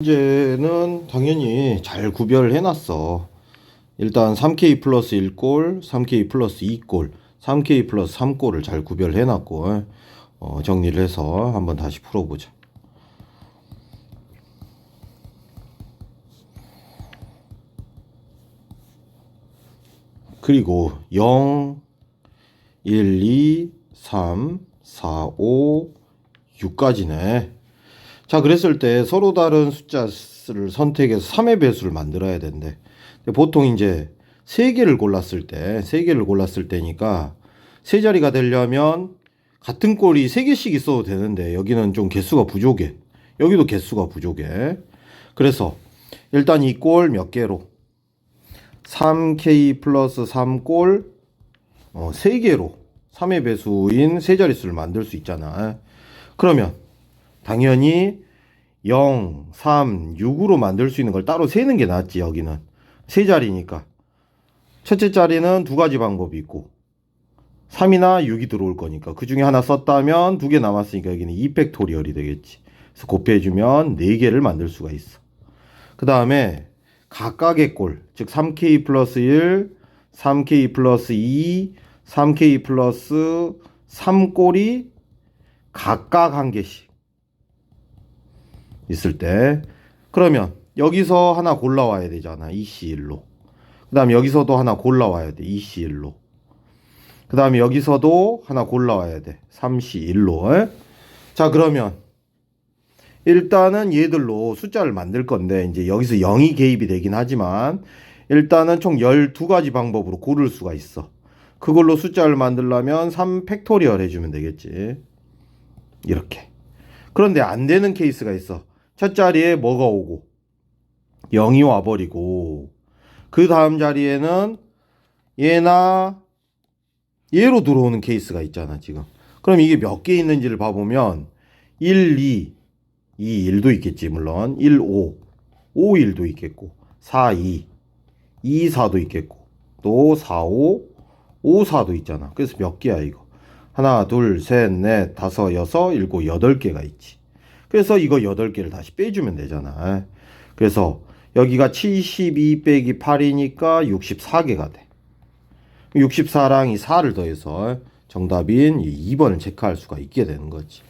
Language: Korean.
문제는 당연히 잘 구별해 놨어. 일단 3K 플러스 1골, 3K 플러스 2골, 3K 플러스 3골을 잘 구별해 놨고 어, 정리를 해서 한번 다시 풀어보자. 그리고 0, 1, 2, 3, 4, 5, 6까지네. 자, 그랬을 때 서로 다른 숫자를 선택해서 3의 배수를 만들어야 된대. 보통 이제 세 개를 골랐을 때, 세 개를 골랐을 때니까 세 자리가 되려면 같은 꼴이 세 개씩 있어도 되는데 여기는 좀 개수가 부족해. 여기도 개수가 부족해. 그래서 일단 이 꼴 몇 개로 3k 플러스 3꼴 어, 3개로 3의 배수인 세 자릿수를 만들 수 있잖아. 그러면 당연히 0, 3, 6으로 만들 수 있는 걸 따로 세는 게 낫지 여기는. 세 자리니까. 첫째 자리는 두 가지 방법이 있고 3이나 6이 들어올 거니까. 그 중에 하나 썼다면 두 개 남았으니까 여기는 2팩토리얼이 되겠지. 그래서 곱해주면 4개를 만들 수가 있어. 그 다음에 각각의 꼴, 즉 3k 플러스 1, 3k 플러스 2, 3k 플러스 3꼴이 각각 한 개씩 있을 때 그러면 여기서 하나 골라와야 되잖아. EC1로. 그 다음에 여기서도 하나 골라와야 돼. EC1로. 그 다음에 여기서도 하나 골라와야 돼. 3C1로. 자, 그러면 일단은 얘들로 숫자를 만들 건데 이제 여기서 0이 개입이 되긴 하지만 일단은 총 12가지 방법으로 고를 수가 있어. 그걸로 숫자를 만들려면 3 팩토리얼 해주면 되겠지. 이렇게. 그런데 안 되는 케이스가 있어. 첫 자리에 뭐가 오고 0이 와버리고 그 다음 자리에는 얘나 얘로 들어오는 케이스가 있잖아 지금. 그럼 이게 몇 개 있는지를 봐보면 1, 2, 2, 1도 있겠지 물론 1, 5, 5, 1도 있겠고 4, 2, 2, 4도 있겠고 또 4, 5, 5, 4도 있잖아. 그래서 몇 개야 이거? 하나, 둘, 셋, 넷, 다섯, 여섯, 일곱, 여덟 개가 있지. 그래서 이거 여덟 개를 다시 빼주면 되잖아. 그래서 여기가 72 빼기 8이니까 64개가 돼. 64랑 이 4를 더해서 정답인 이 2번을 체크할 수가 있게 되는 거지.